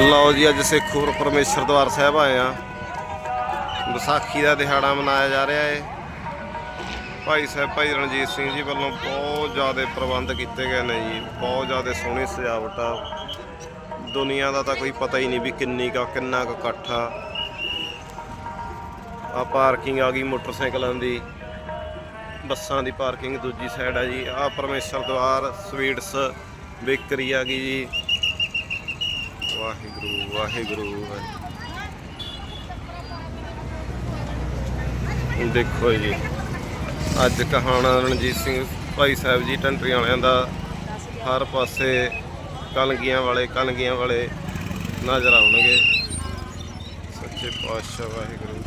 ਲਓ ਜੀ, ਅੱਜ ਸਿੱਖਪੁਰ ਪਰਮੇਸ਼ਰ ਦਵਾਰ ਸਾਹਿਬ ਆਏ ਆ। ਵਿਸਾਖੀ ਦਾ ਦਿਹਾੜਾ ਮਨਾਇਆ ਜਾ ਰਿਹਾ ਹੈ ਭਾਈ ਸਾਹਿਬ, ਭਾਈ ਰਣਜੀਤ ਸਿੰਘ ਜੀ ਵੱਲੋਂ ਬਹੁਤ ਜ਼ਿਆਦਾ ਪ੍ਰਬੰਧ ਕੀਤੇ ਗਏ ਨੇ ਜੀ। ਬਹੁਤ ਜ਼ਿਆਦਾ ਸੋਹਣੀ ਸਜਾਵਟ ਆ। ਦੁਨੀਆ ਦਾ ਤਾਂ ਕੋਈ ਪਤਾ ਹੀ ਨਹੀਂ ਵੀ ਕਿੰਨੀ ਕਾ, ਕਿੰਨਾ ਕੁ ਇਕੱਠ ਆ। ਆ ਪਾਰਕਿੰਗ ਆ ਗਈ ਮੋਟਰਸਾਈਕਲਾਂ ਦੀ। ਬੱਸਾਂ ਦੀ ਪਾਰਕਿੰਗ ਦੂਜੀ ਸਾਈਡ ਆ ਜੀ। ਆ ਪਰਮੇਸ਼ਰ ਦਵਾਰ ਸਵੀਟਸ, ਬੇਕਰੀ ਆ ਗਈ ਜੀ। ਵਾਹਿਗੁਰੂ ਵਾਹਿਗੁਰੂ ਵਾਹਿ- ਦੇਖੋ ਜੀ, ਅੱਜ ਕਹਾਣਾ ਰਣਜੀਤ ਸਿੰਘ ਭਾਈ ਸਾਹਿਬ ਜੀ ਟੰਟਰੀ ਵਾਲਿਆਂ ਦਾ ਹਰ ਪਾਸੇ ਕਲਗੀਆਂ ਵਾਲੇ ਕਲਗੀਆਂ ਵਾਲੇ ਨਜ਼ਰ ਆਉਣਗੇ। ਸੱਚੇ ਪਾਤਸ਼ਾਹ ਵਾਹਿਗੁਰੂ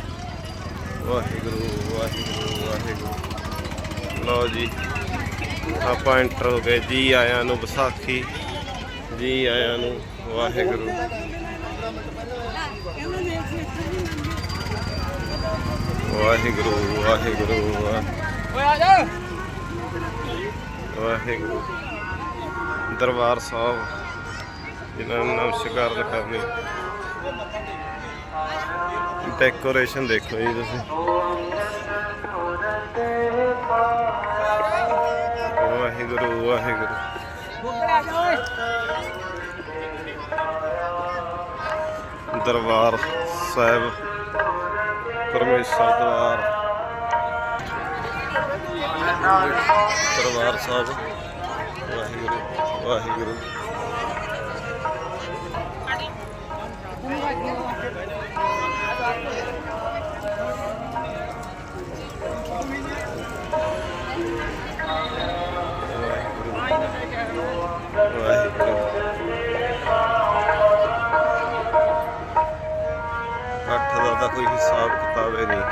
ਵਾਹਿਗੁਰੂ ਵਾਹਿਗੁਰੂ ਵਾਹਿਗੁਰੂ। ਲਓ ਜੀ, ਆਪਾਂ ਇੰਟਰ ਹੋ ਗਏ, ਜੀ ਆਇਆਂ ਨੂੰ ਵਿਸਾਖੀ, ਜੀ ਆਇਆਂ ਨੂੰ ਵਾਹਿਗੁਰੂ। ਵਾਹਿਗੁਰੂ ਵਾਹਿਗੁਰੂ ਵਾਹਿ- ਓਏ ਆ ਜਾ ਵਾਹਿਗੁਰੂ। ਦਰਬਾਰ ਸਾਹਿਬ, ਜਿਨ੍ਹਾਂ ਨੇ ਨਮਸਕਾਰ ਕਰਨੀ। ਡੈਕੋਰੇਸ਼ਨ ਦੇਖੋ ਜੀ ਤੁਸੀਂ। ਵਾਹਿਗੁਰੂ ਵਾਹਿਗੁਰੂ। ਦਰਬਾਰ ਸਾਹਿਬ ਪਰਮੇਸ਼ਰ ਦਰਬਾਰ। ਦਰਬਾਰ ਸਾਹਿਬ ਵਾਹਿਗੁਰੂ ਵਾਹਿਗੁਰੂ। ਵਾਹਿਗੁਰੂ ਵਾਹਿਗੁਰੂ। ਦਾ ਕੋਈ ਹਿਸਾਬ ਕਿਤਾਬ ਹੀ ਨਹੀਂ।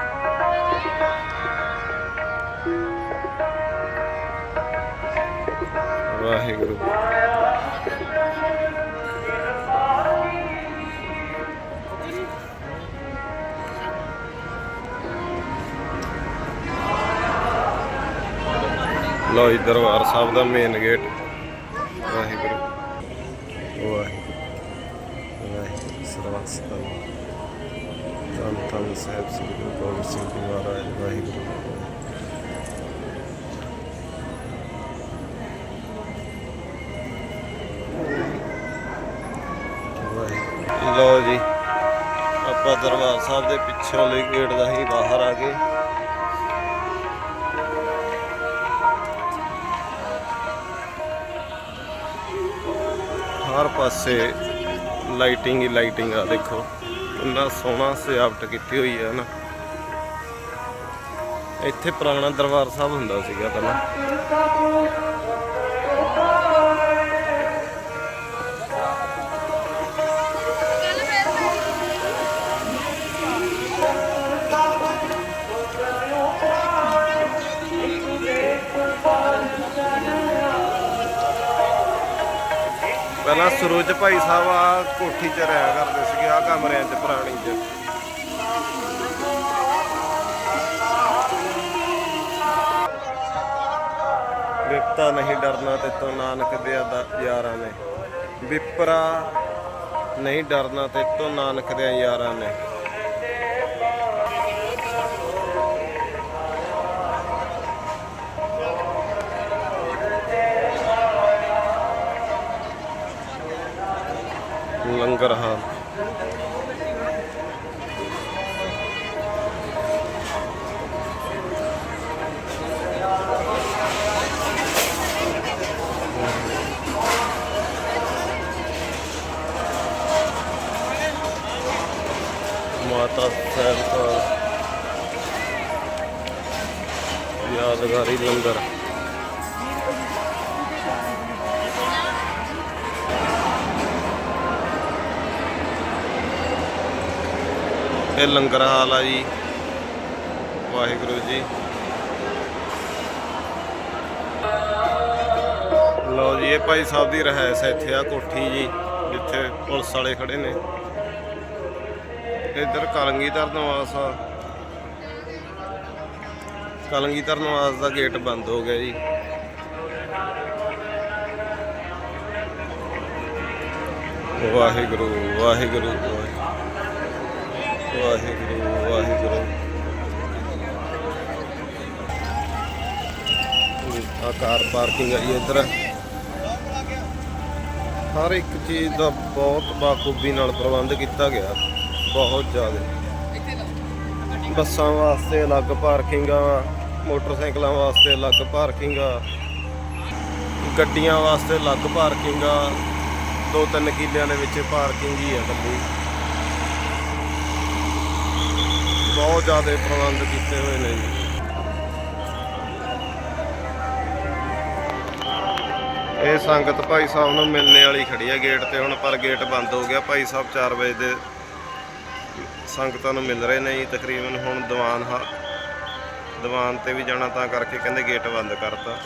ਵਾਹਿਗੁਰੂ। ਲਓ ਜੀ ਦਰਬਾਰ ਸਾਹਿਬ ਦਾ ਮੇਨ ਗੇਟ ਧੰਨ ਸਾਹਿਬ ਸ੍ਰੀ ਗੁਰੂ ਗੋਬਿੰਦ ਸਿੰਘ ਜੀ ਮਹਾਰਾਜ ਵਾਹਿਗੁਰੂ। ਵਾਹਿਗੁਰੂ। ਲਓ ਜੀ ਆਪਾਂ ਦਰਬਾਰ ਸਾਹਿਬ ਦੇ ਪਿੱਛੋਂ ਲਈ ਗੇਟ ਦਾ ਹੀ ਬਾਹਰ ਆ ਗਏ। ਹਰ ਪਾਸੇ ਲਾਈਟਿੰਗ ਹੀ ਲਾਈਟਿੰਗ ਆ ਦੇਖੋ। ਇੰਨਾ ਸੋਹਣਾ ਸਜਾਵਟ ਕੀਤੀ ਹੋਈ ਹੈ ਨਾ। ਇੱਥੇ ਪੁਰਾਣਾ ਦਰਬਾਰ ਸਾਹਿਬ ਹੁੰਦਾ ਸੀਗਾ ਪਹਿਲਾਂ। ਪਹਿਲਾਂ ਸਰੋਜ ਭਾਈ ਸਾਹਿਬ ਆ ਕੋਠੀ 'ਚ ਰਿਹਾ ਕਰਦੇ ਸੀਗੇ, ਆ ਕਮਰਿਆਂ 'ਚ ਪੁਰਾਣੀ 'ਚ। ਵਿਪਤਾ ਨਹੀਂ ਡਰਨਾ ਤੇ ਤੋਂ ਨਾਨਕ ਦੇ ਯਾਰਾਂ ਨੇ। ਵਿਪਰਾ ਨਹੀਂ ਡਰਨਾ ਤੇ ਤੋਂ ਨਾਨਕ ਦੇ ਯਾਰਾਂ ਨੇ। ਲੰਗਰ ਹਾਲ ਮਾਤਾ ਸਾਹਿਬ ਦਾ ਯਾਦਗਾਰੀ ਲੰਗਰ। ਇਹ ਲੰਗਰ ਹਾਲ ਆ ਜੀ। ਵਾਹਿਗੁਰੂ ਜੀ। ਲਓ ਜੀ, ਇਹ ਭਾਈ ਸਾਹਿਬ ਦੀ ਰਹਿਸ ਇੱਥੇ ਆ ਕੋਠੀ ਜੀ, ਜਿੱਥੇ ਪੁਲਿਸ ਵਾਲੇ ਖੜੇ ਨੇ। ਇੱਧਰ ਕਲੰਗੀਧਰ ਨਿਵਾਸ ਆ। ਕਲੰਗੀਧਰ ਨਿਵਾਸ ਦਾ ਗੇਟ ਬੰਦ ਹੋ ਗਿਆ ਜੀ। ਵਾਹਿਗੁਰੂ ਵਾਹਿਗੁਰੂ ਵਾਹਿਗੁਰੂ। ਵਾਹਿਗੁਰੂ ਆ ਕਾਰ ਪਾਰਕਿੰਗ ਹੈ ਜੀ ਇੱਧਰ। ਹਰ ਇੱਕ ਚੀਜ਼ ਦਾ ਬਹੁਤ ਬਾਖੂਬੀ ਨਾਲ ਪ੍ਰਬੰਧ ਕੀਤਾ ਗਿਆ। ਬਹੁਤ ਜ਼ਿਆਦਾ। ਬੱਸਾਂ ਵਾਸਤੇ ਅਲੱਗ ਪਾਰਕਿੰਗ ਆ ਮੋਟਰਸਾਈਕਲਾਂ ਵਾਸਤੇ ਅਲੱਗ ਪਾਰਕਿੰਗ ਆ ਗੱਡੀਆਂ ਵਾਸਤੇ ਅਲੱਗ ਪਾਰਕਿੰਗ। ਆ ਦੋ ਤਿੰਨ ਕਿੱਲਿਆਂ ਦੇ ਵਿੱਚ ਪਾਰਕਿੰਗ ਹੀ ਆ ਇਕੱਲੀ। ਬਹੁਤ ਜ਼ਿਆਦਾ ਪ੍ਰਬੰਧ ਕੀਤੇ ਹੋਏ ਨੇ ਜੀ। ਇਹ ਸੰਗਤ ਭਾਈ ਸਾਹਿਬ ਨੂੰ ਮਿਲਣੇ ਵਾਲੀ ਖੜੀ ਹੈ ਗੇਟ ਤੇ ਹੁਣ, ਪਰ ਗੇਟ ਬੰਦ ਹੋ ਗਿਆ। ਭਾਈ ਸਾਹਿਬ 4 ਵਜੇ ਦੇ ਸੰਗਤਾਂ ਨੂੰ ਮਿਲ ਰਹੇ ਨੇ ਜੀ। ਤਕਰੀਬਨ ਹੁਣ ਦੀਵਾਨ ਹਾ ਦੀਵਾਨ ਤੇ ਵੀ ਜਾਣਾ ਤਾਂ ਕਰਕੇ ਕਹਿੰਦੇ ਗੇਟ ਬੰਦ ਕਰਤਾ।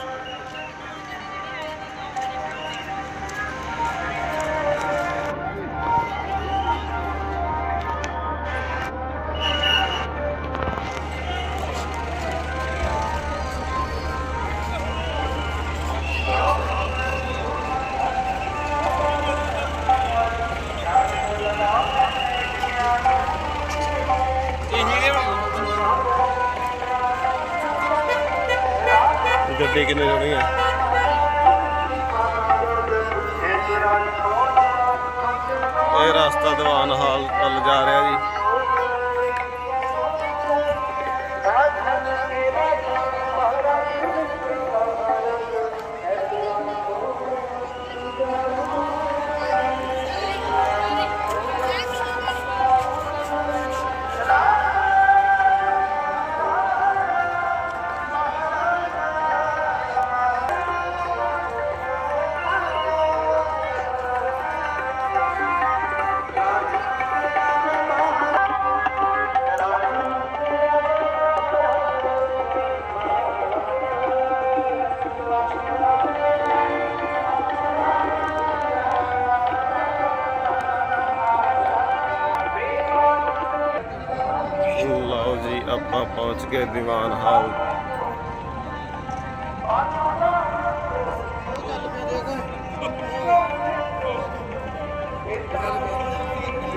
ਆਪਾਂ ਪਹੁੰਚ ਗਏ ਦੀਵਾਨ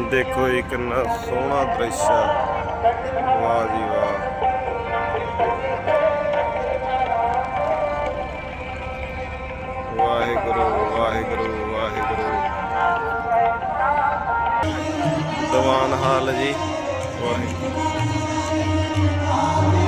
ਦੇਖੋ ਇਹ ਕਿੰਨਾ ਸੋਹਣਾ ਦ੍ਰਿਸ਼ ਆ। ਵਾਹ ਜੀ ਵਾਹ। ਵਾਹਿਗੁਰੂ ਵਾਹਿਗੁਰੂ ਵਾਹਿਗੁਰੂ। ਦੀਵਾਨ ਹਾਲ ਜੀ, ਵਾਹਿਗੁਰੂ। ਵਾਹਿਗੁਰੂ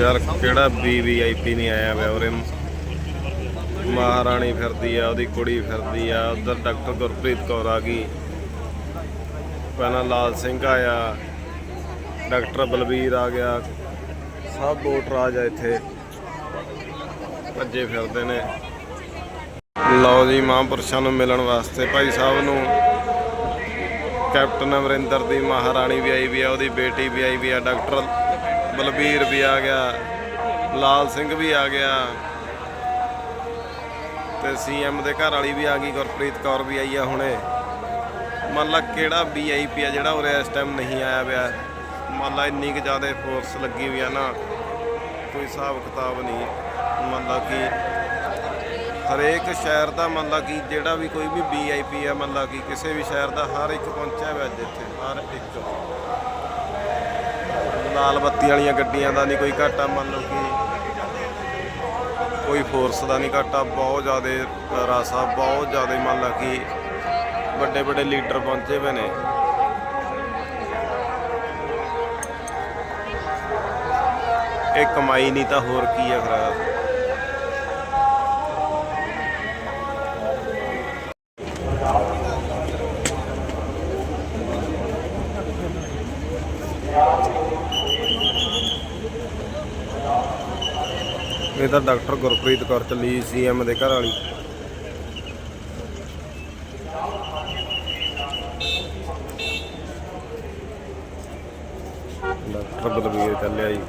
ਯਾਰ ਕਿਹੜਾ ਵੀਵੀਆਈਪੀ ਨਹੀਂ ਆਇਆ ਵੇ ਉਰੇ ਮਹਾਰਾਣੀ ਫਿਰਦੀ ਆ, ਉਹਦੀ ਕੁੜੀ ਫਿਰਦੀ ਆ, ਉਧਰ ਡਾਕਟਰ ਗੁਰਪ੍ਰੀਤ ਕੌਰ ਆ ਗਈ। ਪਹਿਲਾਂ ਲਾਲ ਸਿੰਘ ਆਇਆ ਡਾਕਟਰ ਬਲਬੀਰ ਆ ਗਿਆ, ਸਭ ਰਾਜ ਆ ਇੱਥੇ। ਭੱਜੇ ਫਿਰਦੇ ਨੇ। ਲਓ ਜੀ ਮਹਾਂਪੁਰਸ਼ਾਂ ਨੂੰ ਮਿਲਣ ਵਾਸਤੇ ਭਾਈ ਸਾਹਿਬ ਨੂੰ। ਕੈਪਟਨ ਅਮਰਿੰਦਰ ਦੀ ਮਹਾਰਾਣੀ ਵੀ ਆਈ ਵੀ ਆ, ਉਹਦੀ ਬੇਟੀ ਵੀ ਆਈ ਵੀ ਆ, ਡਾਕਟਰ ਬਲਬੀਰ ਵੀ ਆ ਗਿਆ, ਲਾਲ ਸਿੰਘ ਵੀ ਆ ਗਿਆ। ਤੇ ਸੀਐਮ ਦੇ ਘਰ ਵਾਲੀ ਵੀ ਆ ਗਈ, ਗੁਰਪ੍ਰੀਤ ਕੌਰ ਵੀ ਆਈ ਆ ਹੁਣੇ। ਮੰਨ ਲਾ ਕਿਹੜਾ ਵੀਆਈਪੀ ਆ ਜਿਹੜਾ ਉਰੇ ਇਸ ਟਾਈਮ ਨਹੀਂ ਆਇਆ ਪਿਆ। ਮੰਨ ਲਾ ਇੰਨੀ ਕੁ ਜ਼ਿਆਦਾ ਫੋਰਸ ਲੱਗੀ ਵੀ ਆ ਨਾ, ਕੋਈ ਹਿਸਾਬ ਕਿਤਾਬ ਨਹੀਂ। ਮੰਨ ਲਾ ਕਿ ਹਰੇਕ ਸ਼ਹਿਰ ਦਾ ਮੰਨ ਲਾ ਕਿ ਜਿਹੜਾ ਵੀ ਕੋਈ ਵੀ ਵੀਆਈਪੀ ਆ, ਮੰਨ ਲਾ ਕਿ ਕਿਸੇ ਵੀ ਸ਼ਹਿਰ ਦਾ ਹਰ ਇੱਕ ਪਹੁੰਚਿਆ ਹੋਇਆ ਅੱਜ ਇੱਥੇ, ਹਰ ਇੱਕ। ਲਾਲ ਬੱਤੀ ਵਾਲੀਆਂ ਗੱਡੀਆਂ ਦਾ ਨਹੀਂ ਕੋਈ ਘਾਟਾ, ਮੰਨ ਲਓ ਕਿ ਕੋਈ ਫੋਰਸ ਦਾ ਨਹੀਂ ਘਾਟਾ, ਬਹੁਤ ਜ਼ਿਆਦਾ ਰਾਸਾ, ਬਹੁਤ ਜ਼ਿਆਦਾ ਮੰਨ ਲਾ ਕਿ ਵੱਡੇ ਵੱਡੇ ਲੀਡਰ ਪਹੁੰਚੇ ਹੋਏ ਨੇ। ਇਹ ਕਮਾਈ ਨਹੀਂ ਤਾਂ ਹੋਰ ਕੀ ਹੈ ਖਰਾਬ ਇਹ ਤਾਂ ਡਾਕਟਰ ਗੁਰਪ੍ਰੀਤ ਕੌਰ ਚੱਲੀ ਸੀਐਮ ਦੇ ਘਰ ਵਾਲੀ। ਡਾਕਟਰ ਬਲਵੀਰ ਚੱਲਿਆ ਜੀ।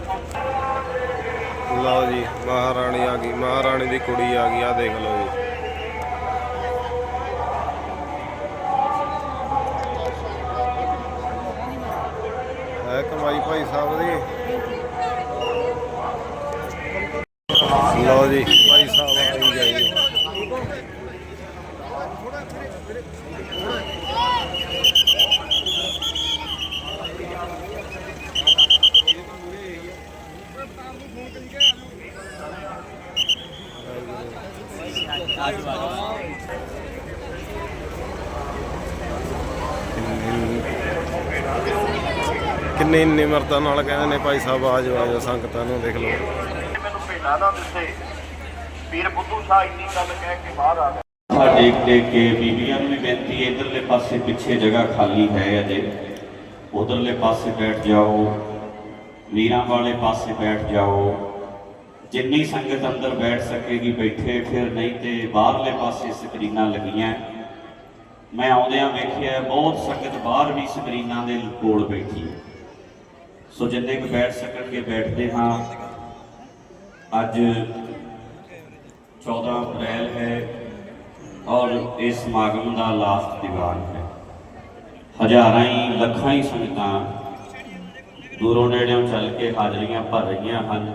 ਲਓ ਜੀ, ਮਹਾਰਾਣੀ ਆ ਗਈ, ਮਹਾਰਾਣੀ ਦੀ ਕੁੜੀ ਆ ਗਈ ਆ ਦੇਖ ਲਓ ਜੀ। ਹੈ ਕਮਾਈ ਭਾਈ ਸਾਹਿਬ ਦੀ। ਲਓ ਜੀ। ਭਾਈ ਸਾਹਿਬ ਆ ਹੀ ਗਏ ਜੀ। ਕਿੰਨੇ ਨਿਮਰਤਾ ਨਾਲ ਕਹਿੰਦੇ ਨੇ ਭਾਈ ਸਾਹਿਬ, ਆ ਜਾਓ ਆ ਜਾਓ, ਸੰਗਤਾਂ ਨੂੰ ਦੇਖ ਲਓ। ਮੈਨੂੰ ਨਾ ਦਿੱਤੇ। ਵੀਰ ਬੁੱਧੂ ਸ਼ਾਹ ਇੰਨੀ ਗੱਲ ਕਹਿ ਕੇ ਬਾਹਰ ਆ ਗਿਆ ਮੱਥਾ ਟੇਕ ਟੇਕ ਕੇ ਬੀਬੀਆਂ ਨੂੰ ਵੀ ਬੇਨਤੀ ਹੈ, ਇਧਰਲੇ ਪਾਸੇ ਪਿੱਛੇ ਜਗ੍ਹਾ ਖਾਲੀ ਹੈ ਅਜੇ। ਉਧਰਲੇ ਪਾਸੇ ਬੈਠ ਜਾਓ। ਵੀਰਾਂ ਵਾਲੇ ਪਾਸੇ ਬੈਠ ਜਾਓ। ਜਿੰਨੀ ਸੰਗਤ ਅੰਦਰ ਬੈਠ ਸਕੇਗੀ, ਬੈਠੇ ਫਿਰ ਨਹੀਂ ਤੇ ਬਾਹਰਲੇ ਪਾਸੇ ਸਕਰੀਨਾਂ ਲੱਗੀਆਂ। ਮੈਂ ਆਉਂਦਿਆਂ ਵੇਖਿਆ, ਬਹੁਤ ਸੰਗਤ ਬਾਹਰ ਵੀ ਸਕਰੀਨਾਂ ਦੇ ਕੋਲ ਬੈਠੀ ਸੋ ਜਿੰਨੇ ਕੁ ਬੈਠ ਸਕਣਗੇ, ਬੈਠਦੇ ਹਾਂ। ਅੱਜ 14 ਅਪ੍ਰੈਲ ਹੈ ਔਰ ਇਸ ਸਮਾਗਮ ਦਾ ਲਾਸਟ ਦੀਵਾਨ ਹੈ। ਹਜ਼ਾਰਾਂ ਹੀ, ਲੱਖਾਂ ਹੀ ਸੰਗਤਾਂ ਦੂਰੋਂ ਨੇੜਿਓਂ ਚੱਲ ਕੇ ਹਾਜ਼ਰੀਆਂ ਭਰ ਰਹੀਆਂ ਹਨ।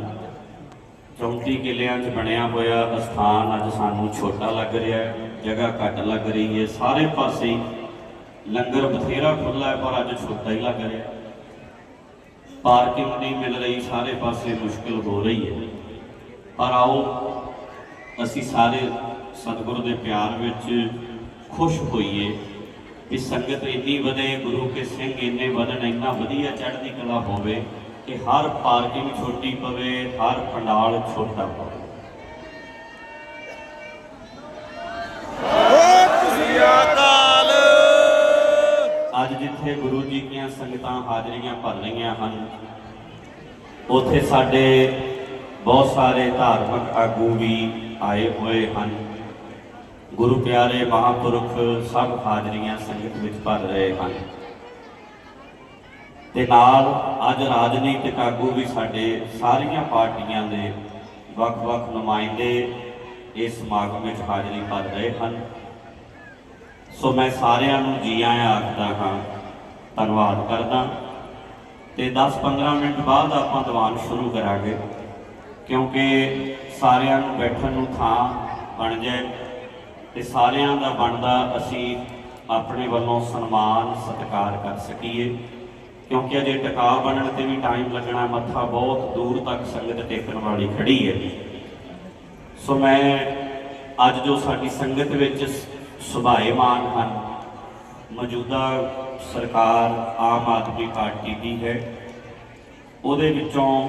34 ਕਿਲਿਆਂ 'ਚ ਬਣਿਆ ਹੋਇਆ ਅਸਥਾਨ ਅੱਜ ਸਾਨੂੰ ਛੋਟਾ ਲੱਗ ਰਿਹਾ ਹੈ, ਜਗ੍ਹਾ ਘੱਟ ਲੱਗ ਰਹੀ ਹੈ। ਸਾਰੇ ਪਾਸੇ ਲੰਗਰ ਬਥੇਰਾ ਖੁੱਲ੍ਹਾ ਹੈ, ਪਰ ਅੱਜ ਛੋਟਾ ਹੀ ਲੱਗ ਰਿਹਾ ਪਾਰਕਿੰਗ ਨਹੀਂ ਮਿਲ ਰਹੀ, ਸਾਰੇ ਪਾਸੇ ਮੁਸ਼ਕਲ ਹੋ ਰਹੀ ਹੈ। ਪਰ ਆਓ ਅਸੀਂ ਸਾਰੇ ਸਤਿਗੁਰੂ ਦੇ ਪਿਆਰ ਵਿੱਚ ਖੁਸ਼ ਹੋਈਏ ਕਿ ਸੰਗਤ ਇੰਨੀ ਵਧੇ ਗੁਰੂ ਕੇ ਸਿੰਘ ਇੰਨੇ ਵਧਣ ਇੰਨਾ ਵਧੀਆ ਚੜ੍ਹਦੀ ਕਲਾ ਹੋਵੇ ਕਿ ਹਰ ਪਾਰਕਿੰਗ ਛੋਟੀ ਪਵੇ ਹਰ ਪੰਡਾਲ ਛੋਟਾ ਪਵੇ। ਅੱਜ ਜਿੱਥੇ ਗੁਰੂ ਜੀ ਦੀਆਂ ਸੰਗਤਾਂ ਹਾਜ਼ਰੀਆਂ ਭਰ ਰਹੀਆਂ ਹਨ ਉੱਥੇ ਸਾਡੇ ਬਹੁਤ ਸਾਰੇ ਧਾਰਮਿਕ ਆਗੂ ਵੀ ਆਏ ਹੋਏ ਹਨ। ਗੁਰੂ ਪਿਆਰੇ ਮਹਾਪੁਰਖ ਸਭ ਹਾਜ਼ਰੀਆਂ ਸੰਗਤ ਵਿੱਚ ਭਰ ਰਹੇ ਹਨ। ਤੇ ਨਾਲ ਅੱਜ ਰਾਜਨੀਤਿਕ ਆਗੂ ਵੀ ਸਾਡੇ ਸਾਰੀਆਂ ਪਾਰਟੀਆਂ ਦੇ ਵੱਖ-ਵੱਖ ਨੁਮਾਇੰਦੇ ਇਸ ਸਮਾਗਮ ਵਿੱਚ ਹਾਜ਼ਰੀ ਭਰ ਰਹੇ ਹਨ। ਸੋ ਮੈਂ ਸਾਰਿਆਂ ਨੂੰ ਜੀ ਆਇਆਂ ਆਖਦਾ ਹਾਂ, ਧੰਨਵਾਦ ਕਰਦਾ। ਤੇ 10-15 ਮਿੰਟ ਬਾਅਦ ਆਪਾਂ ਦੀਵਾਨ ਸ਼ੁਰੂ ਕਰਾਂਗੇ। ਕਿਉਂਕਿ ਸਾਰਿਆਂ ਨੂੰ ਬੈਠਣ ਨੂੰ ਥਾਂ ਬਣ ਜਾਏ ਤੇ ਸਾਰਿਆਂ ਦਾ ਬਣਦਾ ਅਸੀਂ ਆਪਣੇ ਵੱਲੋਂ ਸਨਮਾਨ, ਸਤਿਕਾਰ ਕਰ ਸਕੀਏ। ਕਿਉਂਕਿ ਅਜੇ ਟਿਕਾ ਬਣਨ ਤੇ ਵੀ ਟਾਈਮ ਲੱਗਣਾ, ਮੱਥਾ ਬਹੁਤ ਦੂਰ ਤੱਕ ਸੰਗਤ ਟੇਕਣ ਵਾਲੀ ਖੜੀ ਹੈ। ਸੋ ਮੈਂ ਅੱਜ ਜੋ ਸਾਡੀ ਸੰਗਤ ਵਿੱਚ ਸੁਭਾਏਮਾਨ ਹਨ, ਮੌਜੂਦਾ ਸਰਕਾਰ ਆਮ ਆਦਮੀ ਪਾਰਟੀ ਦੀ ਹੈ, ਉਹਦੇ ਵਿੱਚੋਂ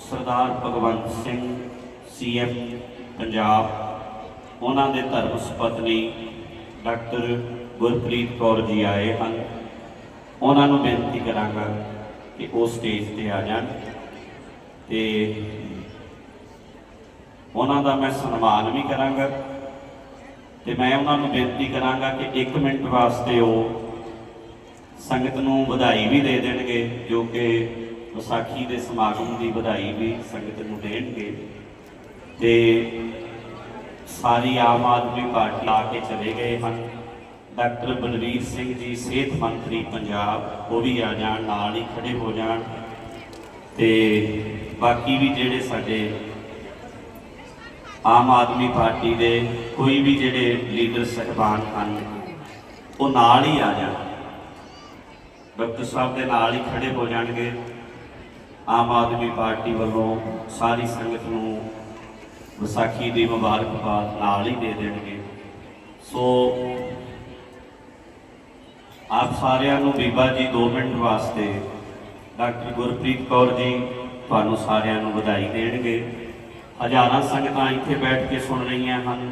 ਸਰਦਾਰ ਭਗਵੰਤ ਸਿੰਘ, ਸੀਐਮ ਪੰਜਾਬ। ਉਹਨਾਂ ਦੇ ਧਰਮ ਸੁਪਤਨੀ ਡਾਕਟਰ ਗੁਰਪ੍ਰੀਤ ਕੌਰ ਜੀ ਆਏ ਹਨ। ਉਹਨਾਂ ਨੂੰ ਬੇਨਤੀ ਕਰਾਂਗਾ ਕਿ ਉਹ ਸਟੇਜ ਤੇ ਆ ਜਾਣ ਤੇ ਉਹਨਾਂ ਦਾ ਮੈਂ ਸਨਮਾਨ ਵੀ ਕਰਾਂਗਾ ਤੇ ਮੈਂ ਉਹਨਾਂ ਨੂੰ ਬੇਨਤੀ ਕਰਾਂਗਾ ਕਿ 1 ਮਿੰਟ ਵਾਸਤੇ ਉਹ ਸੰਗਤ ਨੂੰ ਵਧਾਈ ਵੀ ਦੇ ਦੇਣਗੇ ਜੋ ਕਿ ਵਿਸਾਖੀ ਦੇ ਸਮਾਗਮ ਦੀ ਵਧਾਈ ਵੀ ਸੰਗਤ ਨੂੰ ਦੇਣਗੇ। ਤੇ ਸਾਰੀ ਆਮ ਆਦਮੀ ਪਾਰਟੀ ਆ ਕੇ ਚਲੇ ਗਏ ਹਨ। ਡਾਕਟਰ ਬਲਵੀਰ ਸਿੰਘ ਜੀ, ਸਿਹਤ ਮੰਤਰੀ ਪੰਜਾਬ, ਉਹ ਵੀ ਆ ਜਾਣ, ਨਾਲ ਹੀ ਖੜੇ ਹੋ ਜਾਣ। ਤੇ ਬਾਕੀ ਵੀ ਜਿਹੜੇ ਸਾਡੇ ਆਮ ਆਦਮੀ ਪਾਰਟੀ ਦੇ ਕੋਈ ਵੀ ਜਿਹੜੇ ਲੀਡਰ ਸਹਿਬਾਨ ਹਨ, ਉਹ ਨਾਲ ਹੀ ਆ ਜਾਣ। ਡਾਕਟਰ ਸਾਹਿਬ ਦੇ ਨਾਲ ਹੀ ਖੜੇ ਹੋ ਜਾਣਗੇ। ਆਮ ਆਦਮੀ ਪਾਰਟੀ ਵੱਲੋਂ ਸਾਰੀ ਸੰਗਤ ਨੂੰ ਵਿਸਾਖੀ ਦੀ ਮੁਬਾਰਕਬਾਦ ਨਾਲ ਹੀ ਦੇ ਦੇਣਗੇ। ਸੋ ਆਪ ਸਾਰਿਆਂ ਨੂੰ ਬੀਬਾ ਜੀ 2 ਮਿੰਟ ਵਾਸਤੇ ਡਾਕਟਰ ਗੁਰਪ੍ਰੀਤ ਕੌਰ ਜੀ ਤੁਹਾਨੂੰ ਸਾਰਿਆਂ ਨੂੰ ਵਧਾਈ ਦੇਣਗੇ। ਹਜ਼ਾਰਾਂ ਸੰਗਤਾਂ ਇੱਥੇ ਬੈਠ ਕੇ ਸੁਣ ਰਹੀਆਂ ਹਨ।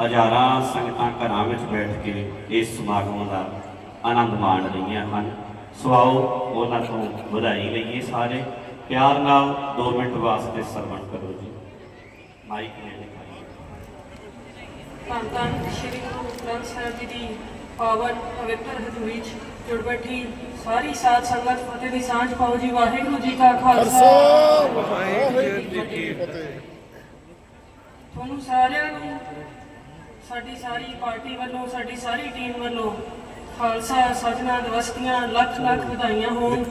ਹਜ਼ਾਰਾਂ ਸੰਗਤਾਂ ਘਰਾਂ ਵਿੱਚ ਬੈਠ ਕੇ ਇਸ ਸਮਾਗਮ ਦਾ ਆਨੰਦ ਮਾਣ ਰਹੀਆਂ ਹਨ। ਸੋ ਆਓ ਉਹਨਾਂ ਤੋਂ ਵਧਾਈ ਲਈਏ ਸਾਰੇ। ਪਿਆਰ ਨਾਲ 2 ਮਿੰਟ ਵਾਸਤੇ ਸਰਵਣ ਕਰੋ ਜੀ। ਮਾਈਕ ਨੇ ਧੰਨ ਧੰਨ ਸ਼੍ਰੀ ਗੁਰੂ ਗ੍ਰੰਥ ਸਾਹਿਬ ਜੀ ਦੀ ਪਾਵਨ ਪਵਿੱਤਰ ਹਜ਼ੂਰੀ 'ਚ ਜੁੜ ਬੈਠੀ ਸਾਰੀ ਸਾਧ ਸੰਗਤ ਫਤਿਹ ਦੀ ਸਾਂਝ ਪਾਓ ਜੀ। ਵਾਹਿਗੁਰੂ ਜੀ ਕਾ ਖਾਲਸਾ। ਵਾਹਿਗੁਰੂ ਜੀ ਕੀ ਫਤਿਹ। ਤੁਹਾਨੂੰ ਸਾਰਿਆਂ ਨੂੰ ਸਾਡੀ ਸਾਰੀ ਪਾਰਟੀ ਵੱਲੋਂ ਸਾਡੀ ਸਾਰੀ ਟੀਮ ਵੱਲੋਂ ਖਾਲਸਾ ਸਜਣਾ ਦਿਵਸ ਦੀਆਂ ਲੱਖ ਲੱਖ ਵਧਾਈਆਂ ਹੋਣ।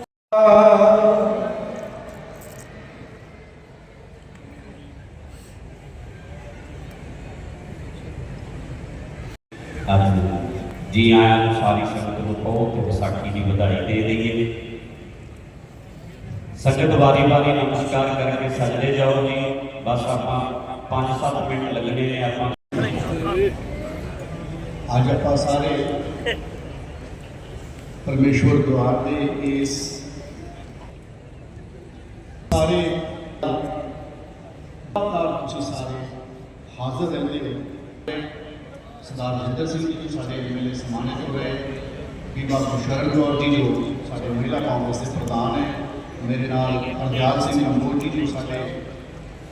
ਜੀ ਆਇਆਂ ਨੂੰ ਸਾਰੀ ਸੰਗਤ ਨੂੰ ਬਹੁਤ ਵਿਸਾਖੀ ਦੀ ਵਧਾਈ ਦੇ ਦਈਏ। ਸੰਗਤ ਵਾਰੀ ਵਾਰੀ ਨਮਸਕਾਰ ਕਰਕੇ ਸਜਦੇ ਜਾਓ ਜੀ। ਬਸ ਆਪਾਂ 5-7 ਮਿੰਟ ਲੱਗਣੇ ਨੇ ਆਪਾਂ। ਅੱਜ ਆਪਾਂ ਸਾਰੇ ਪਰਮੇਸ਼ਵਰ ਦੁਆਰ ਦੇ ਇਸ ਸਾਰੇ ਲਗਾਤਾਰ ਤੁਸੀਂ ਸਾਰੇ ਹਾਜ਼ਰ ਰਹਿੰਦੇ ਹੋ ਸਰਦਾਰ ਜਿੰਦਰ ਸਿੰਘ ਜੀ ਸਾਡੇ ਐਮਐਲਏ ਸਨਮਾਨਿਤ ਹੋ ਹੋਏ ਬੀਬਾ ਗੁਰਸ਼ਰਨ ਕੌਰ ਜੀ ਜੋ ਸਾਡੇ ਮਹਿਲਾ ਕਾਂਗਰਸ ਦੇ ਪ੍ਰਧਾਨ ਹੈ, ਮੇਰੇ ਨਾਲ ਹਰਦਿਆਲ ਸਿੰਘ ਨੰਬੋਜ ਜੀ ਜੋ ਸਾਡੇ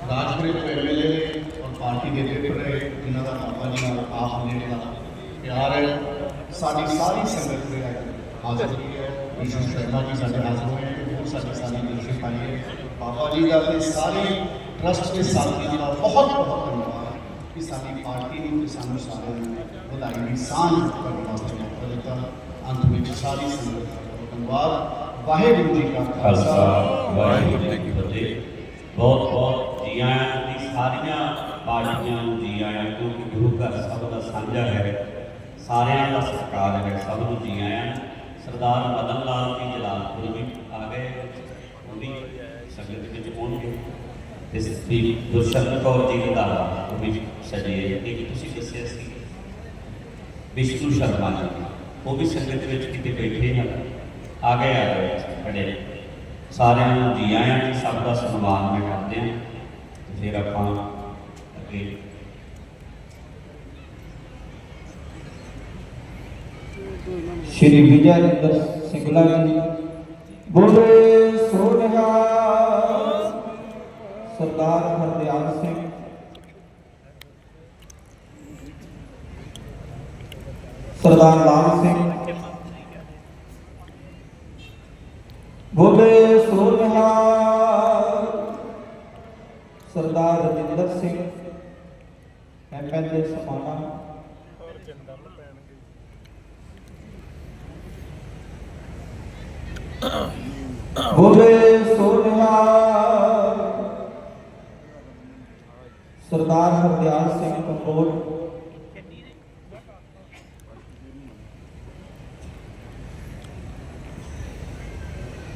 ਰਾਜਪੁਰੇ ਤੋਂ ਐਮਐਲਏ ਨੇ ਔਰ ਪਾਰਟੀ ਦੇ ਲੀਡਰ ਰਹੇ ਜਿਨ੍ਹਾਂ ਦਾ ਆਪਾਂ ਜੀ ਨਾਲ ਆਪ ਨੇੜੇ ਦਾ ਪਿਆਰ ਹੈ। ਸਾਡੀ ਸਾਰੀ ਸੰਗਤ ਦੇ ਹਾਜ਼ਰ ਹੋਈ ਹੈ ਵਿਸ਼ੂ ਸ਼ਰਮਾ ਜੀ ਸਾਡੇ ਹਾਜ਼ਰ ਹੋਏ ਹੈ ਬਹੁਤ ਸਾਡੀ ਸਾਰੀ ਲੀਡਰਸ਼ਿਪ ਪਾਈ ਹੈ ਬਾਬਾ ਜੀ ਦਾ ਤੇ ਸਾਰੇ ਟਰਸਟ ਦੇ ਸਾਥੀਆਂ ਦਾ ਬਹੁਤ ਬਹੁਤ ਧੰਨਵਾਦ ਕਿ ਸਾਡੀ ਪਾਰਟੀ ਨੂੰ ਤੇ ਸਾਨੂੰ ਸਾਰਿਆਂ ਨੂੰ ਵਧਾਈ ਦੀ ਸਾਂਝ ਕਰਨ ਵਾਸਤੇ ਮੌਕਾ ਦਿੱਤਾ ਅੰਤ ਵਿੱਚ ਸਾਰੀ ਸੰਗਤ ਦਾ ਬਹੁਤ ਧੰਨਵਾਦ ਵਾਹਿਗੁਰੂ ਜੀ ਕਾ ਖਾਲਸਾ ਵਾਹਿਗੁਰੂ ਜੀ ਕੀ ਫਤਿਹ ਬਹੁਤ ਬਹੁਤ ਜੀ ਆਇਆਂ ਦੀ ਸਾਰੀਆਂ ਪਾਰਟੀਆਂ ਨੂੰ ਜੀ ਆਇਆਂ ਕਿਉਂਕਿ ਗੁਰੂ ਘਰ ਸਭ ਦਾ ਸਾਂਝਾ ਹੈ ਸਾਰਿਆਂ ਦਾ ਸਤਿਕਾਰ ਹੈ ਸਭ ਨੂੰ ਜੀ ਆਇਆਂ ਸਰਦਾਰ ਮਦਨ ਲਾਲ ਜੀ ਜਲਾਲਪੁਰ ਵੀ ਆ ਗਏ। ਉਹ ਵੀ ਸੰਗਤ ਵਿੱਚ ਪਹੁੰਚੇ ਤੇ ਸ੍ਰੀ ਗੁਰਸ਼ਰਨ ਕੌਰ ਜੀ ਰੰਧਾਵਾ ਉਹ ਵੀ ਸਜੇ ਇੱਕ ਤੁਸੀਂ ਦੱਸਿਆ ਸੀ। ਵਿਸ਼ਨੂੰ ਸ਼ਰਮਾ ਜੀ। ਉਹ ਵੀ ਸੰਗਤ ਵਿੱਚ ਕਿਤੇ ਬੈਠੇ ਹਨ। ਆ ਗਏ ਆ ਗਏ। ਖੜੇ ਸਾਰਿਆਂ ਨੂੰ ਜੀ ਆਇਆਂ ਜੀ ਸਭ ਦਾ ਸਨਮਾਨ ਮੈਂ ਕਰਦੇ ਹਾਂ। ਫਿਰ ਆਪਾਂ ਅੱਗੇ ਸ਼੍ਰੀ ਵਿਜੈ ਇੰਦਰ ਸਿੰਗਲਾ ਜੀ। ਬੋਲੇ ਸੋਨਿਹਾ ਸਰਦਾਰ ਹਰਦਿਆਲ ਸਿੰਘ। ਸਰਦਾਰ ਲਾਲ ਸਿੰਘ। ਬੋਲੇ ਸੋਨਿਹਾ ਸਰਦਾਰ ਰਜਿੰਦਰ ਸਿੰਘ। ਐਮਐਲਏ ਸਮਾਣਾ। ਬੋਲੇ ਸੋਨਿਹਾ ਸਰਦਾਰ ਹਰਦਿਆਲ ਸਿੰਘ ਕੰਬੋਜ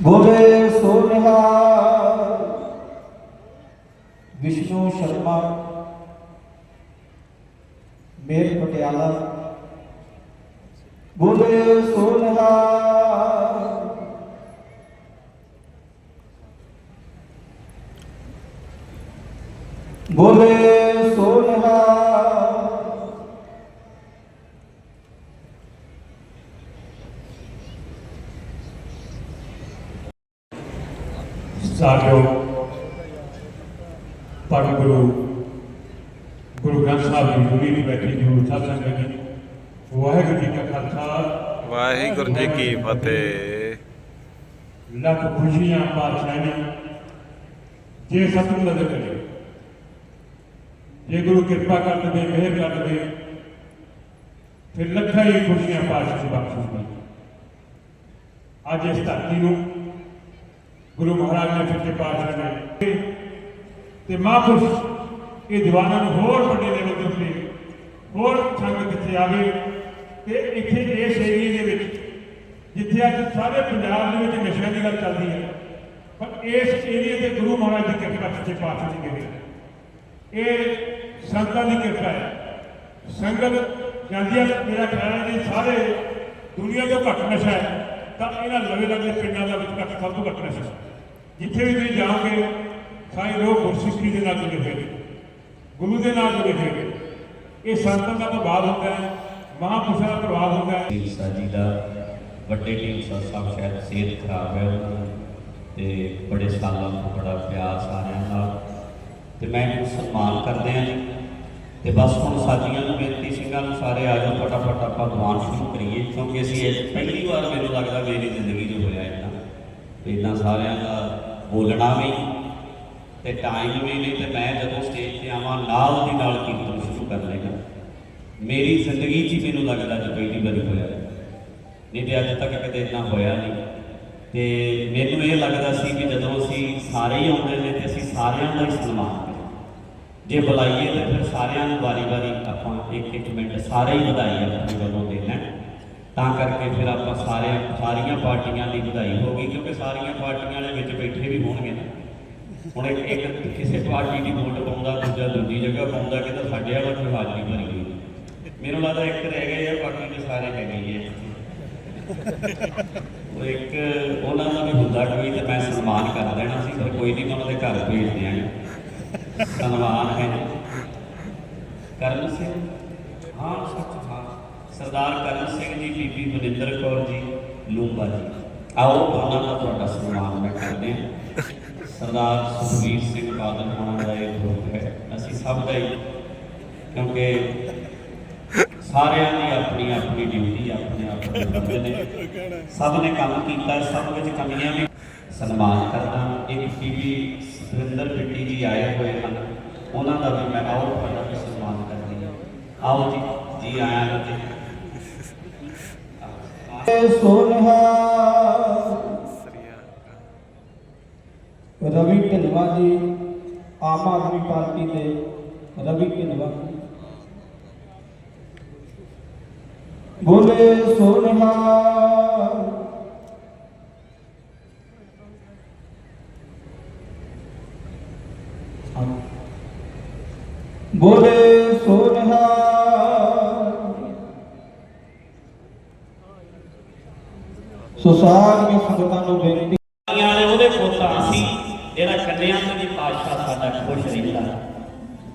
ਬੋਲੇ ਸੋਨਿਹਾ ਵਿਸ਼ਨੂੰ ਸ਼ਰਮਾ। ਮੇਰ ਪਟਿਆਲਾ ਸਾਥਿਓ ਪਰਮ ਗੁਰੂ ਗੁਰੂ ਗ੍ਰੰਥ ਸਾਹਿਬ ਦੀ ਜੁੜੀ ਵੀ ਬੈਠੀ ਜੋ ਸਭ ਸੰਗਤ ਜੀ। ਵਾਹਿਗੁਰੂ ਜੀ ਕਾ ਖਾਲਸਾ। ਵਾਹਿਗੁਰੂ ਜੀ ਕੀ ਫਤਿਹ। ਲੱਖ ਖੁਸ਼ੀਆਂ ਪਾਤਸ਼ਾਹ ਨੇ ਜੇ ਸਤਿਗੁਰੂ ਨਜ਼ਰ ਕਰੇ ਜੇ ਗੁਰੂ ਕਿਰਪਾ ਕਰ ਦੇਵੇ ਮਿਹਰ ਕਰ ਦੇਵੇ ਫਿਰ ਲੱਖਾਂ ਹੀ ਖੁਸ਼ੀਆਂ ਪਾਤਸ਼ਾਹ ਦੀ ਬਖਸ਼ਿਸ਼ ਦੀ ਅੱਜ ਇਸ ਧਰਤੀ ਨੂੰ ਗੁਰੂ ਮਹਾਰਾਜ ਨੇ ਸੱਚੇ ਪਾਤਸ਼ਾਹ ਨੇ ਤੇ ਮਹਾਂਪੁਰਸ਼ ਇਹ ਦੀਵਾਨਾਂ ਨੂੰ ਹੋਰ ਵੱਡੇ ਲੈਵਲ ਦੇ ਉੱਤੇ ਹੋਰ ਸੰਗਤ ਇੱਥੇ ਆਵੇ ਤੇ ਇੱਥੇ ਇਸ ਏਰੀਏ ਦੇ ਵਿੱਚ, ਜਿੱਥੇ ਅੱਜ ਸਾਰੇ ਪੰਜਾਬ ਦੇ ਵਿੱਚ ਨਸ਼ਿਆਂ ਦੀ ਗੱਲ ਚੱਲਦੀ ਹੈ, ਪਰ ਇਸ ਏਰੀਏ ਤੇ ਗੁਰੂ ਮਹਾਰਾਜ ਦੀ ਕਿਰਪਾ ਸੱਚੇ ਪਾਤਸ਼ਾਹ ਦੀ ਕਿਰਪਾ ਇਹ ਸੰਤਾਂ ਦੀ ਕਿਰਪਾ ਹੈ। ਸੰਗਤ ਜਾਂਦੀ ਹੈ ਮੇਰਾ ਖਿਆਲ ਹੈ ਜੀ ਸਾਰੇ ਦੁਨੀਆ ਤੋਂ ਘੱਟ ਨਸ਼ਾ ਹੈ। ਤਾਂ ਇਹਨਾਂ ਲਵੇ ਲਵੇ ਪਿੰਡਾਂ ਦਾ ਵਿੱਚ ਘੱਟ ਸਭ ਤੋਂ ਘੱਟ ਨਸ਼ਾ ਜਿੱਥੇ ਵੀ ਤੁਸੀਂ ਜਾਓਗੇ ਸਾਰੇ ਲੋਕ ਗੁਰਸਿੱਖੀ ਦੇ ਨਾਲ ਜੁੜੇ ਹੋਏ ਨੇ, ਗੁਰੂ ਦੇ ਨਾਲ ਜੁੜੇ ਹੋਏ ਨੇ। ਇਹ ਸੰਤਾਂ ਦਾ ਪ੍ਰਭਾਵ ਹੁੰਦਾ ਹੈ, ਮਹਾਂਪੁਰਸ਼ਾਂ ਦਾ ਪ੍ਰਭਾਵ ਹੁੰਦਾ ਹੈ। ਢੀਂਡਸਾ ਜੀ ਦਾ ਵੱਡੇ ਢੀਂਡਸਾ ਸਾਹਿਬ ਸ਼ਾਇਦ ਸਿਹਤ ਖਰਾਬ ਹੈ ਉਹਨਾਂ ਦੀ ਤੇ ਬੜੇ ਸਾਲਾਂ ਤੋਂ ਬੜਾ ਪਿਆਰ ਰਿਹਾ ਨਾਲ। ਤੇ ਮੈਂ ਇਹਨੂੰ ਸਨਮਾਨ ਕਰਦੇ ਹਾਂ ਜੀ। ਤੇ ਬਸ ਹੁਣ ਸਾਡੀਆਂ ਨੂੰ ਬੇਨਤੀ ਸਿੰਘਾਂ ਨੂੰ ਸਾਰੇ ਆ ਜਾਓ, ਫਟਾਫਟ ਆਪਾਂ ਦੀਵਾਨ ਸ਼ੁਰੂ ਕਰੀਏ, ਕਿਉਂਕਿ ਅਸੀਂ ਇਹ ਪਹਿਲੀ ਵਾਰ ਮੈਨੂੰ ਲੱਗਦਾ ਮੇਰੀ ਜ਼ਿੰਦਗੀ 'ਚ ਹੋਇਆ ਇਦਾਂ। ਇਦਾਂ ਸਾਰਿਆਂ ਦਾ ਬੋਲਣਾ ਵੀ ਤੇ ਟਾਈਮ ਵੀ ਨਹੀਂ ਤੇ ਮੈਂ ਜਦੋਂ ਸਟੇਜ ਤੇ ਆਵਾਂ, ਨਾਲ ਦੀ ਨਾਲ ਕੀਰਤਨ ਸ਼ੁਰੂ ਕਰ ਲੈਣਾ ਮੇਰੀ ਜ਼ਿੰਦਗੀ 'ਚ ਹੀ ਮੈਨੂੰ ਲੱਗਦਾ ਕਿ ਪਹਿਲੀ ਵਾਰੀ ਹੋਇਆ। ਨਹੀਂ ਤੇ ਅੱਜ ਤੱਕ ਕਦੇ ਇਦਾਂ ਹੋਇਆ ਨਹੀਂ। ਤੇ ਮੈਨੂੰ ਇਹ ਲੱਗਦਾ ਸੀ ਕਿ ਜਦੋਂ ਅਸੀਂ ਸਾਰੇ ਹੀ ਆਉਂਦੇ ਨੇ ਤੇ ਅਸੀਂ ਸਾਰਿਆਂ ਦਾ ਹੀ ਸਨਮਾਨ ਜੇ ਬੁਲਾਈਏ ਤਾਂ ਫਿਰ ਸਾਰਿਆਂ ਨੂੰ ਵਾਰੀ-ਵਾਰੀ ਆਪਾਂ ਇੱਕ ਇੱਕ ਮਿੰਟ ਸਾਰੇ ਹੀ ਵਧਾਈ ਆਪਣੇ ਵੱਲੋਂ ਦੇਣਾ। ਹੈ। ਤਾਂ ਕਰਕੇ ਫਿਰ ਆਪਾਂ ਸਾਰੇ ਸਾਰੀਆਂ ਪਾਰਟੀਆਂ ਦੀ ਵਧਾਈ ਹੋਗੀ ਕਿਉਂਕਿ ਸਾਰੀਆਂ ਪਾਰਟੀਆਂ ਦੇ ਵਿੱਚ ਬੈਠੇ ਵੀ ਹੋਣਗੇ ਨਾ। ਹੁਣ ਇੱਕ ਇੱਕ ਕਿਸੇ ਪਾਰਟੀ ਦੀ ਵੋਟ ਪਾਉਂਦਾ, ਦੂਜਾ ਦੂਜੀ ਜਗ੍ਹਾ ਪਾਉਂਦਾ ਕਿ ਤਾਂ ਸਾਡੇ ਵਾਲਾ ਕੋਈ ਹਾਜ਼ਰੀ ਭਰੀ ਹੋਈ। ਮੈਨੂੰ ਲੱਗਦਾ ਇੱਕ ਰਹਿ ਗਏ ਆ, ਬਾਕੀ ਦੇ ਸਾਰੇ ਹੈਗੇ ਹੀ ਆ। ਉਹ ਇੱਕ ਉਹਨਾਂ ਦਾ ਵੀ ਹੁੰਦਾ ਕੋਈ ਤੇ ਮੈਂ ਸਨਮਾਨ ਕਰ ਦੇਣਾ ਸੀ, ਪਰ ਕੋਈ ਨਹੀਂ ਮੈਂ ਉਹਨਾਂ ਦੇ ਘਰ ਭੇਜ ਦਿਆਂਗਾ। ਸਨਮਾਨ ਹੈ ਕਰਨ ਸਿੰਘ, ਹਾਂ, ਸੱਚ ਹਾਂ। ਸਰਦਾਰ ਕਰਨ ਸਿੰਘ ਜੀ, ਬੀਬੀ ਬਨਿੰਦਰ ਕੌਰ ਜੀ, ਲੂੰਬਾ ਜੀ। ਆਓ ਉਹਨਾਂ ਦਾ ਤੁਹਾਡਾ ਸਨਮਾਨ ਮੈਂ ਕਰਦੇ ਹਾਂ। ਸਰਦਾਰ ਸੁਖਵੀਰ ਸਿੰਘ ਬਾਦਲ ਹੋਣਾ ਦਾ ਇਹ ਗਰੁੱਪ ਹੈ। ਅਸੀਂ ਸਭ ਦਾ ਹੀ, ਕਿਉਂਕਿ ਸਾਰਿਆਂ ਦੀ ਆਪਣੀ ਆਪਣੀ ਡਿਊਟੀ, ਆਪਣੇ ਆਪਣੇ ਬੰਦੇ ਨੇ। ਸਭ ਨੇ ਕੰਮ ਕੀਤਾ, ਸਭ ਵਿੱਚ ਕਮੀਆਂ ਵੀ ਸਨਮਾਨ ਕਰਦਾ। ਇੱਕ ਬੀਬੀ ਸੁਰਿੰਦਰ ਬਿੱਟੀ ਜੀ ਆਏ ਹੋਏ ਹਨ। ਉਹਨਾਂ ਦਾ ਵੀ ਮੈਂ ਆਓ ਤੁਹਾਡਾ ਵੀ ਸਨਮਾਨ ਕਰਦੀ ਹਾਂ। ਆਓ ਜੀ ਜੀ ਆਇਆਂ ਨੂੰ ਜੀ। ਸੋਨਹਾ। ਰਵੀ ਢਿਲਵਾ ਜੀ, ਆਮ ਆਦਮੀ ਪਾਰਟੀ ਦੇ ਰਵੀ ਢਿਲਵਾ। ਬੋਲੇ ਸੋਨਹਾ ਬੋਲੇ ਸੋਨਹਾ ਸੋ ਸਾਰੀਆਂ ਸੰਗਤਾਂ ਨੂੰ ਬੇਨਤੀ ਵਾਲੇ ਉਹਦੇ ਪੁੱਤਾਂ ਸੀ ਜਿਹੜਾ ਕੰਨਿਆਂ ਤੇ ਵੀ ਸਾਡਾ ਖੁਸ਼ ਰਹਿੰਦਾ।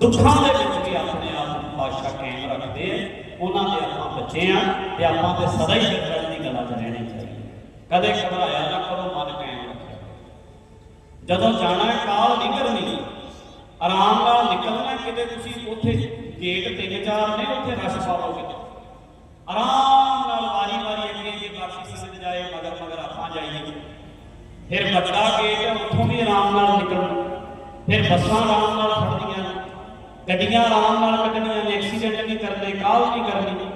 ਦੁੱਖਾਂ ਦੇ ਵਿੱਚ ਵੀ ਆਪਣੇ ਆਪ ਨੂੰ ਪਾਤਸ਼ਾਹ ਕਾਇਮ ਰੱਖਦੇ ਉਹਨਾਂ ਦੇ ਆਪਾਂ ਬੱਚੇ ਆ ਤੇ ਆਪਾਂ ਤੇ ਸਦਾ ਹੀ ਸ਼ਰਧਾ ਦੀ ਗੱਲਾਂ 'ਚ ਰਹਿਣੀ ਚਾਹੀਦੀ। ਕਦੇ ਘਬਰਾਇਆ ਨਾ ਕਰੋ, ਮਨ ਕਾਇਮ ਰੱਖਿਓ। ਜਦੋਂ ਜਾਣਾ ਹੈ, ਕਾਲ ਨਹੀਂ ਕਰਨੀ ਆਰਾਮ ਨਾਲ ਨਿਕਲਣਾ ਕਿਤੇ ਤੁਸੀਂ, ਉੱਥੇ ਗੇਟ ਤਿੰਨ ਚਾਰ ਨੇ, ਉੱਥੇ ਰਸ਼ ਪਾਓਗੇ ਆਰਾਮ ਨਾਲ ਵਾਰੀ ਵਾਰੀ ਅੱਗੇ ਅੱਗੇ ਜਾਏ, ਮਗਰ ਮਗਰ ਆਪਾਂ ਜਾਈਏ ਫਿਰ ਵੱਡਾ ਗੇਟ ਹੈ ਉੱਥੋਂ ਵੀ ਆਰਾਮ ਨਾਲ ਨਿਕਲਣਾ। ਫਿਰ ਬੱਸਾਂ ਆਰਾਮ ਨਾਲ ਖੜਦੀਆਂ ਗੱਡੀਆਂ ਆਰਾਮ ਨਾਲ ਕੱਢਣੀਆਂ ਨੇ, ਐਕਸੀਡੈਂਟ ਨਹੀਂ ਕਰਨੇ ਕਾਹਲ ਨਹੀਂ ਕਰਨੀ।